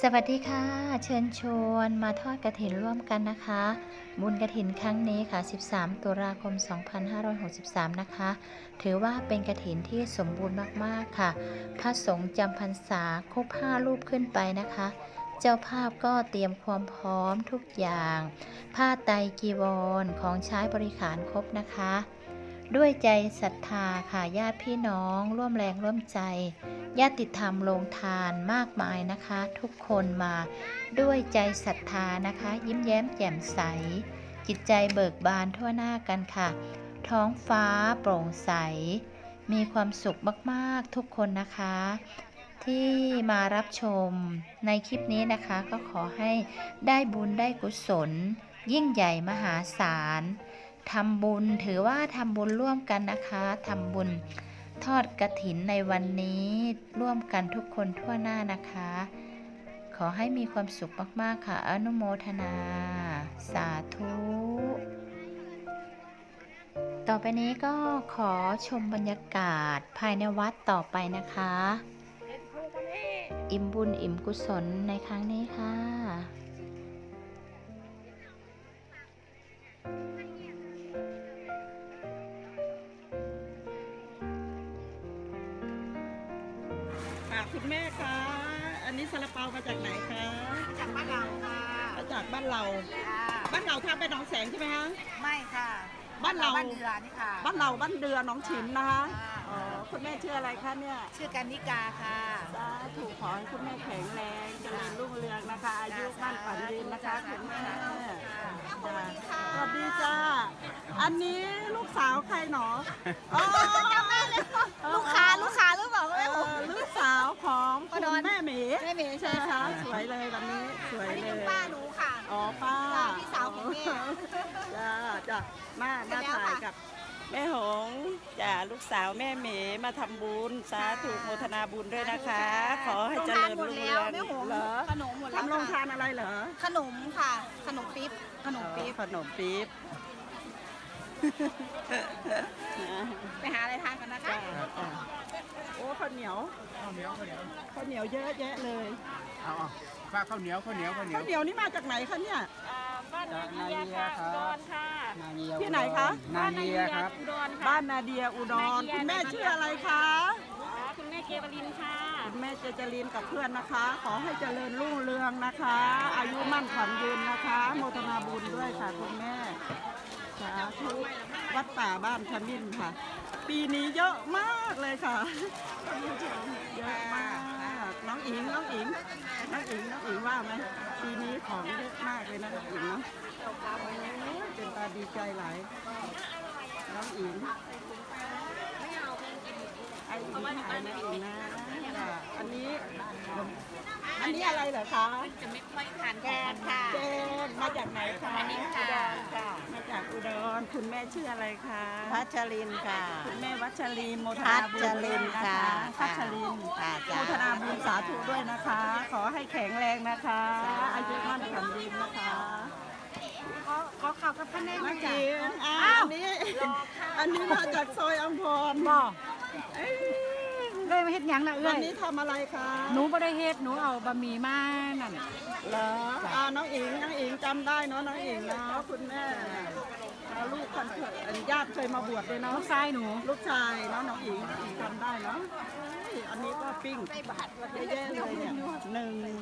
สวัสดีค่ะ เชิญชวนมาทอดกระถินร่วมกันนะคะ บุญกระถินครั้งนี้ค่ะ 13 ตุลาคม 2563 นะคะ ถือว่าเป็นกระถินที่สมบูรณ์มากๆค่ะ พระสงฆ์จำพรรษาครบ5รูปขึ้นไปนะคะ เจ้าภาพก็เตรียมความพร้อมทุกอย่าง ผ้าไตรกีวรของใช้บริขารครบนะคะ ด้วยใจศรัทธาค่ะญาติพี่น้อง ร่วมแรงร่วมใจ ญาติธรรมโรงทานมากมายนะคะ ทุกคนมาด้วยใจศรัทธานะคะ ยิ้มแย้มแจ่มใส จิตใจเบิกบานทั่วหน้ากันค่ะ ท้องฟ้าโปร่งใส มีความสุขมากๆทุกคนนะคะ ที่มารับชมในคลิปนี้นะคะ ก็ขอให้ได้บุญได้กุศล ยิ่งใหญ่มหาศาล ทำบุญถือว่าทำบุญร่วมกันนะคะทำบุญทอดกระถินในวันนี้ร่วมกันทุกคนทั่วหน้านะคะ ขอให้มีความสุขมากๆค่ะ อนุโมทนา สาธุ ต่อไปนี้ก็ขอชมบรรยากาศภายในวัดต่อไปนะคะ อิ่มบุญอิ่มกุศลในครั้งนี้ค่ะ ค่ะคุณแม่คะ อันนี้ซาลาเปามาจากไหนคะจากบ้านเราค่ะมาจากบ้านเรา ค่ะบ้านเราทำเป็นหนองแสงใช่ไหมคะ ไม่ค่ะบ้านเรา บ้านเดือนี่ค่ะ บ้านเราบ้านเดือหน้องฉิมนะคะ ค่ะ อ๋อ คุณแม่ชื่ออะไรคะเนี่ยชื่อกันนิกาค่ะ สาธุขอให้คุณแม่แข็งแรงเจริญรุ่งเรืองนะคะ อายุมั่นขวัญยืนนะคะคุณแม่จ้ะสวัสดีจ้าอันนี้ลูกสาวใครหนอ อ๋อ ลูกค้า จ้าจ้ามาเสร็มาจแล้วถ่ายค่ะกับ แม่หงส์จ้าลูกสาวแม่เหมมาทำบุญสาธุโมทนาบุญด้วยนะคะ ขอให้เจริญโงทานหมรุ่ดงแล้เรืวองแม่หงเหรอขนมหมดแล้วทำโรงทาค่ะนอะไรเหรอขนมค่ะ ขนมปี๊บขนมปี๊บขนมปี๊บไปหาอะไรทานกันนะคะจ้าจ้าโอ้ข้าวเหนียวข้าวเหนียวข้าวเหนียวข้าวเหนียวเยอะแยะเลยเอาเอาฝากข้าวเหนียวข้าวเหนียวข้าวเหนียข้าววเหนียวนี่มาจากไหนคะเนี่ย บ้านนาเดียค่ะอุดรค่ะ นาเนียที่ไหนคะ นาเนียครับอุดรค่ะ บ้านนาเดียอุดรนาเดียคุณแม่ชื่ออะไรคะอ๋อคุณแม่เกวลินค่ะคุณแม่เจเจรินกับเพื่อนนะคะ ขอให้เจริญรุ่งเรืองนะคะ อายุมั่นขวัญยืนนะคะ โมทนาบุญด้วยค่ะคุณแม่สาธุวัดป่าบ้านขมิ้นค่ะ ปีนี้เยอะมากเลยค่ะท่านผู้ชมเยอะมาก น้องอิงน้องอิงน้องอิงน้องอิงว่าไหมปีนี้ของเยอะมากเลยนะน้องอิงเนาะเป็นตาดีใจหลายน้องอิงไอ้อิงหายน้อิงนะค่ะอันนี้ อันนี้อะไรเหรอคะจะไม่ค่อยทานแกงค่ะเจนมาจากไหนคะอันนี้ค่ะมาจากอุดรคุณแม่ชื่ออะไรคะพัชรินค่ะ คุณแม่วัชรีโมทนาบุญด้วยนะคะพัชรินค่ะโมจ้าทนาบุญสาธุด้วยนะคะ ขอให้แข็งแรงนะคะ อายุมั่นขวัญยืนนะคะขอขอข่าวกับท่านได้มาจ้ะจีนอ้าวอันนี้อันนี้มาจากซอยอัมพรบ่ เอ้ยเลยมาเฮ็ดหยังล่ะเอ้วันยนี้ทำอะไรคะหนูบ่ได้เฮ็ดหนูเอาบะหมี่มานั่นเหรออ่าน้องอิงน้องอิงจำได้เนาะน้องอิงเนาะคุณแม่แล้วลูกคนเคยญาติเคยมาบวชด้วยเนาะ ลูกชายหนู ลูกชายเนาะน้องอิงน้องอิงจำได้เนาะเอ้ยอันนี้ก็ปิ้งเยอะแยะเลยเนี่ยหนึ่ง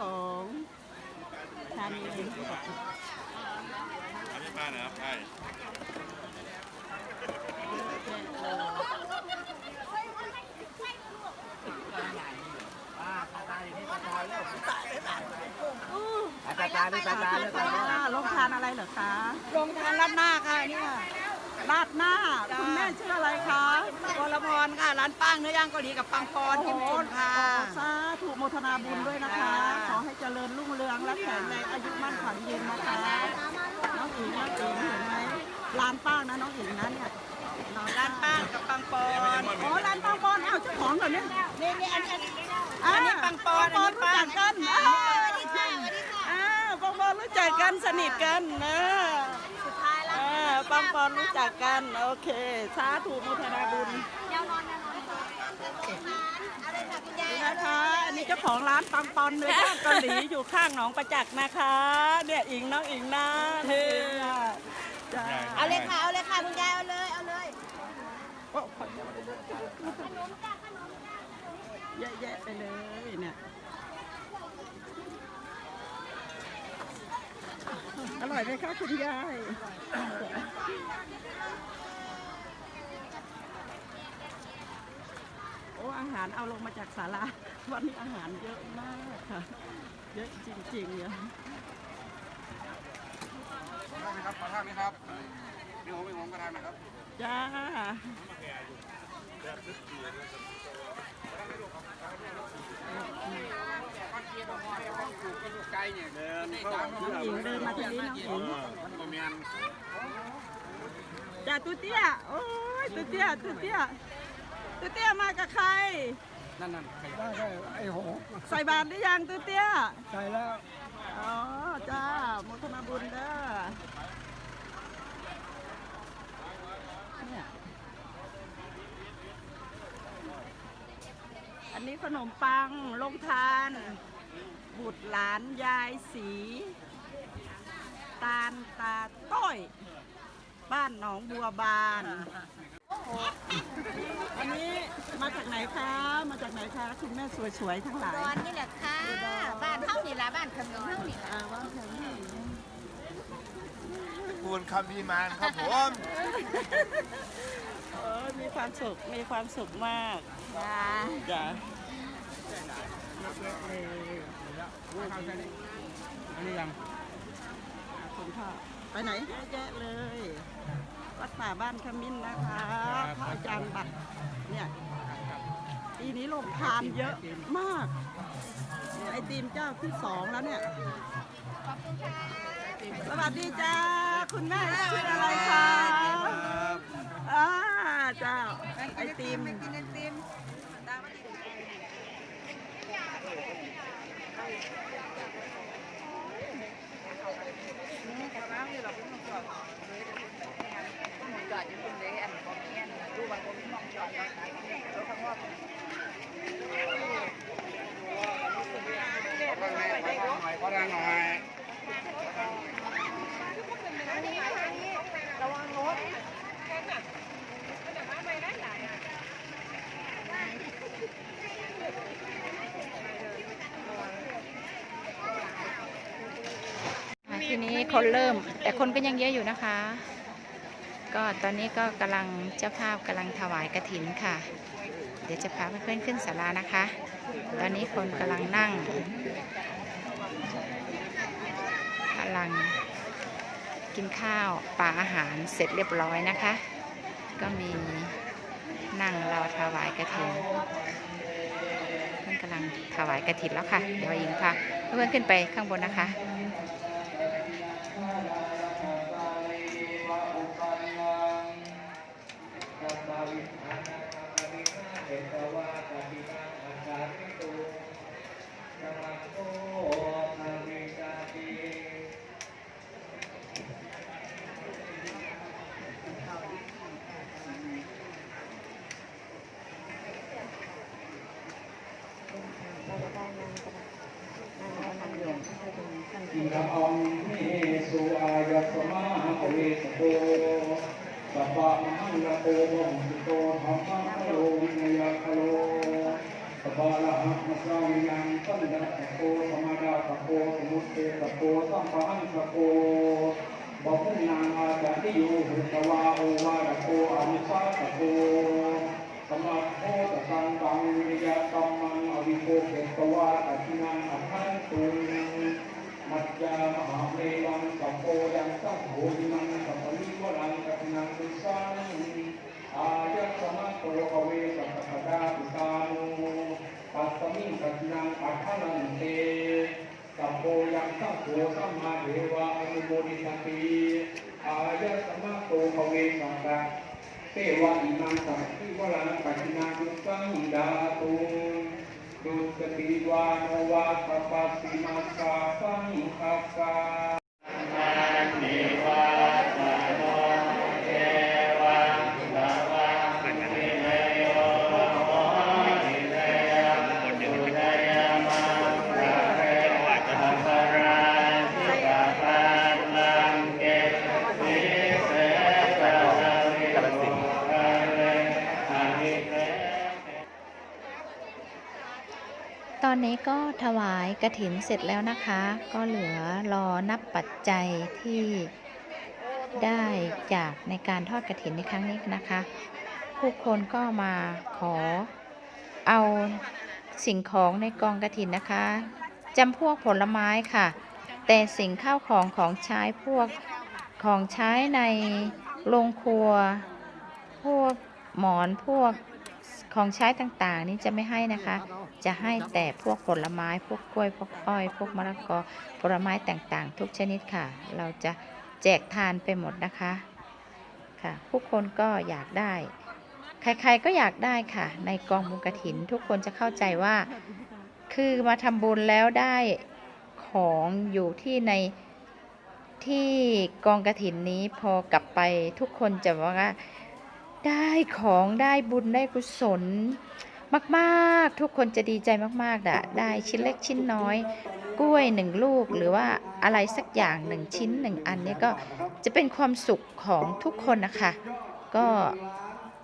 สองทานเองอันนี้ป้านะครับใช่ ตาตาด้วยตาตาด้วยตาตาลงทานอะไรเหรอคะลงทานรัดหน้าค่ะเนี่ยราดหน้า คุณแม่ชื่ออะไรคะวรพรค่ะ ร้านป้างเนื้อย่างเกาหลีกับปังปอนที่ญี่ปุ่นค่ะสาธุโมทนาบุญด้วยนะคะ ขอให้เจริญรุ่งเรืองและแข็งแรงอายุมั่นขวัญยืนนะคะ น้องอิงน้องอิงเห็นไหมร้านป้างนะน้องอิงนะเนี่ย ร้านป้างกับปังปอนอ๋อร้านปังปอนอ้าวเจ้าของเหรอเนี่ยนี่นี่อันนี้อันนี้ปังปอนปังปอนอันนี้รู้ปัจังกกันอ้าวสวัสดีค่ะสวัสดีค่ะอ้าวปังปอนรู้จักกันสนิทกันนะสุดท้ายแล้วอ่าปังปอนรู้จักกันโอเคสาธุโมทนาบุญแนวนอนแนวนอนอะไรค่ะคุณยายนี่นะคะ อันนี้เจ้าของร้านปังปอนเนื้อย่างเกาหลีอยู่ข้างหนองประจักษ์นะคะ เนี่ยอิงน้องอิงนะนี่จ้าเอาเลยค่ะเอาเลยค่ะคุณยายเอาเลย เยอะแยะไปเลยเนี่ย อร่อยไหมคะคุณยาย โอ้อาหารเอาลงมาจากศาลา วันนี้อาหารเยอะมากค่ะ เยอะจริงๆเลยขอทางนี้ครับขอท่างนี้ครับมีผมมีผมก็ทางนะครับ จ้า หญิงเดินมาทางนี้น้องหญิงมันบ่แม่นจ้าตุเตี้ยโอ้ยตุเตี้ยตุเตี้ยตุเตี้ยมากับใคร นั่นนั่นใครไอ้โหใส่บาตรหรือยังตุเตี้ยใจแล้ว อ๋อ จ้าโมทนาบุญเด้อเนี่ย นนี้ขนมปังลงทาน บุตรหลานยายสี ตาลตาต้อย บ้านหนองบัวบาน อันนี้มาจากไหนคะ มาจากไหนคะคุณแม่สวยๆทั้งหลายตอนนี่แหละค่ะ บ้านเท่านี่ละบ้านขมิ้นเท่านี่ละอ่าว่าแถวนี้คูณคำพีมานครับผม เออมีความสุข มีความสุขมากจ้าจ้ะเยอะแยะเลยอันนี้ยังขอบคุณค่ะไปไหนเยอะแยะเลย วัดป่าบ้านขมิ้นนะคะพระอาจารย์บัตรเนี่ยปีนี้ลงทานเยอะมาก ไอติมเจ้าที่สองแล้วเนี่ยสวัสดีจ้า คุณแม่ชื่ออะไรคะอ่า เจ้า ไอติมกินไอติมขอทางหน่อยขอทางหน่อยอะทีนี้ คนเริ่ม แต่คนก็ยังเยอะอยู่นะคะ ก็ตอนนี้ก็กำลังเจ้าภาพกำลังถวายกระถินค่ะ เดี๋ยวจะพาเพื่อนๆขึ้นศาลานะคะ ตอนนี้คนกำลังนั่งกำลังกินข้าวปลาอาหารเสร็จเรียบร้อยนะคะ ก็มีนั่งรอถวายกระถินเพื่อนกำลังถวายกระถินแล้วค่ะ เดี๋ยวหญิงพาเพื่อนขึ้นไปข้างบนนะคะ อินทอังเมสุอายสมาเวสโตสัพพะมหังละโตมหิโตธรรมะโลวินยคโลสัพพะลหัมสาวินังสันดัตโตสมาดาตโตสมุตเตตโตสัมปันตโตบพุนังอาจาริโยหุตวาโอวาตโตอนุสาตโตสมัคโพตสังตังวิริยะตัมมังอวิโภเกตวาตตินังอภันตุมั จามหาเมวังสัพโพยังสัพโหติมังสัพพิวรังกัปนังตุสังอายะสมัตโตอเวสัพพะดาปิตานุปัสสมิงกัปนังอัคขลันเตสัพโพยังสัพโหสัมมาเทวะอนุโมทิสติอายะสมัตโตอเวสัพพะเทวะอิมังสัพพิวรังกัปนังตุสังดาตุดุ สติวาโนวาสปัสสิมาสาสังคาสา ตอนนี้ก็ถวายกระถินเสร็จแล้วนะคะ ก็เหลือรอนับปัจจัยที่ได้จากในการทอดกระถินในครั้งนี้นะคะ ผู้คนก็มาขอเอาสิ่งของในกองกระถินนะคะจำพวกผลไม้ค่ะ แต่สิ่งข้าวของของใช้พวกของใช้ในโรงครัว พวกหมอนพวก ของใช้ต่างๆ นี่จะไม่ให้นะคะ จะให้แต่พวกผลไม้ พวกกล้วย พวกอ้อย พวกมะละกอ ผลไม้ต่างๆ ทุกชนิดค่ะ เราจะแจกทานไปหมดนะคะ ค่ะ ผู้คนก็อยากได้ ใครๆก็อยากได้ค่ะ ในกองบุญกระถิน ทุกคนจะเข้าใจว่า คือมาทำบุญแล้วได้ของอยู่ที่ในที่กองกระถินนี้พอกลับไปทุกคนจะบอกว่า ได้ของได้บุญได้กุศล มากๆ ทุกคนจะดีใจมากๆอะได้ชิ้นเล็กชิ้นน้อย กล้วยหนึ่งลูกหรือว่าอะไรสักอย่างหนึ่งชิ้นหนึ่งอันนี้ก็จะเป็นความสุขของทุกคนนะคะ ก็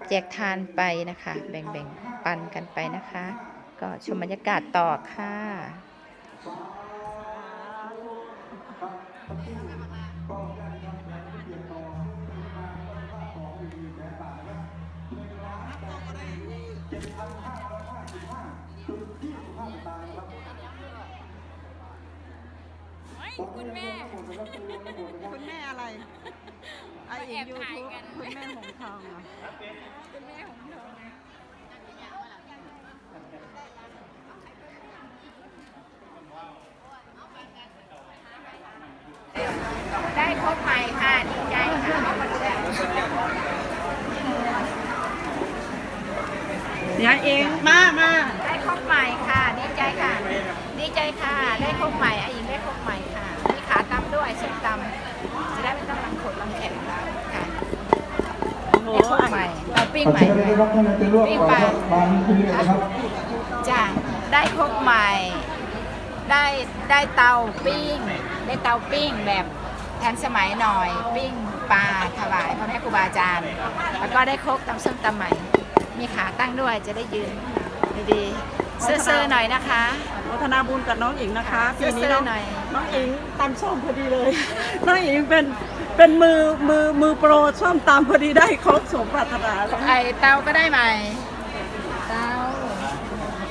แจกทานไปนะคะ แบ่งๆปันกันไปนะคะ ก็ชมบรรยากาศต่อค่ะ คุณแม่ คุณแม่อะไรไอเอ็มยูทูบคุณแม่หงทองเหรอคุณแม่ของหนูได้ครบใหม่ค่ะ ดีใจค่ะ เดี๋ยวเองมามาได้ครบใหม่ค่ะ ดีใจค่ะ ดีใจค่ะ ได้ครบใหม่อายิงได้ครบใหม่ค่ะ มีขาตำด้วยส้มตำจะได้ไม่ต้องลังขดลังแข็งค่ะโอ้โหได้ครบใหม่เอาปิ้งขอใหม่เชิญได้รับท่านอาจารย์ร่วมก่อนครับมาที่นี่นะครับจ้ะได้ครบใหม่ ได้ได้เตาปิ้ง ได้เตาปิ้งแบบทันสมัยหน่อยปิ้งปลาถวายพระแม่ครูบาอาจารย์ แล้วก็ได้ครกตำส้มตำใหม่ มีขาตั้งด้วยจะได้ยืนดีๆเซ่อๆหน่อยนะคะ โมทนาบุญกับน้องอิงนะคะเสื้ปีอนี้น้องหน่อย น้องอิงตำส้มพอดีเลย น้องอิงเป็นเป็นมือมือมือโปรส้มตำพอดีได้ครบสมปรารถนาเลยไอเตาก็ได้ใหม่เตา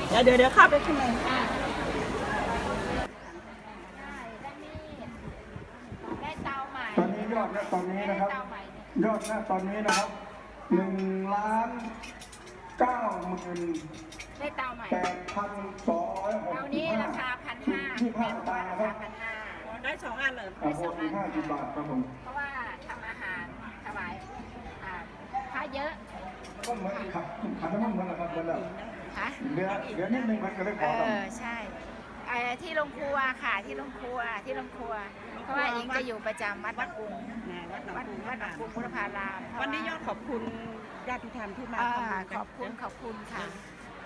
เดี๋ยวเดี๋ยวเดี๋ยวเข้าไปข้างในได้เตาใหม่ตอนนี้ยอดณตอนนี้นะครับเตาใหม่ยอดณตอนนี้นะครับหนึ่งล้าน เก้าหมื่นได้เตาใหม่แปดพันสองร้อยหกเตาสิบนี้ห้าราคาพันห้าที่แม่ภาคบอกว่าตาราครัคาบพันห้าได้สองอันเลยอ่าหกสิบห้าสิบบาทครับผมเพราะว่าทำอาหารถวายอ่าพระเยอะก็เหมือนขับขันน้ำมันเหมือนกันครับเหมือนกันค่ะเดี๋ยวเดี๋ยวนิดนึงมันก็เลยขเออทอใช่ไอ้ที่โรงครัวค่ะที่โรงครัวที่โรงครัว เพราะว่าอิงจะอยู่ประจำวัดบางกรุงแหน่วัดหนองวัดคูวัดบางกรุงพุทธพารามเพราะวันนี้ยอดขอบคุณญาติธรรมที่มาอ่าทำบุญขกันอบคุณขอบคุณค่ะ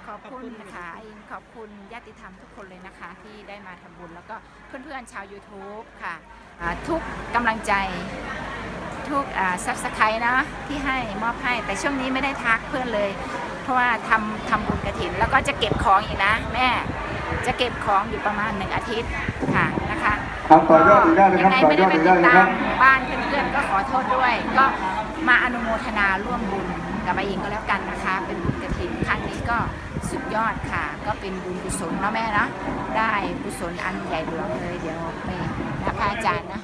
ขอบคุณค่ะอิงขอบคุณญาติธรรมทุกคนเลยนะคะ ที่ได้มาทำบุญแล้วก็เพื่อนๆชาว YouTube ค่ะอ่าทุกกำลังใจ ทุกซับสไครต์นะที่ให้มอบให้แต่ช่วงนี้ไม่ได้ทักเพื่อนเลย เพราะว่าทำทำบุญกระถิน แล้วก็จะเก็บของอีกนะ แม่จะเก็บของอยู่ประมาณหนึ่งอาทิตย์ค่ะนะ คะครับต่อยอดอีกได้เลยครับยังไงต่อไม่ยได้อดไปอีกติได้ดเลยคตารับมบ้านเพื่อนๆก็ขอโทษด้วย ก็มาอนุโมทนาร่วมบุญกับอาอิงก็แล้วกันนะคะ เป็นบุญกระถินครั้งนี้ก็สุดยอดค่ะ ก็เป็นบุญกุศลเนาะแม่เนาะได้กุศลอันใหญ่หลวงเลยเดี๋ยวไปนะพระอาจารย์นะ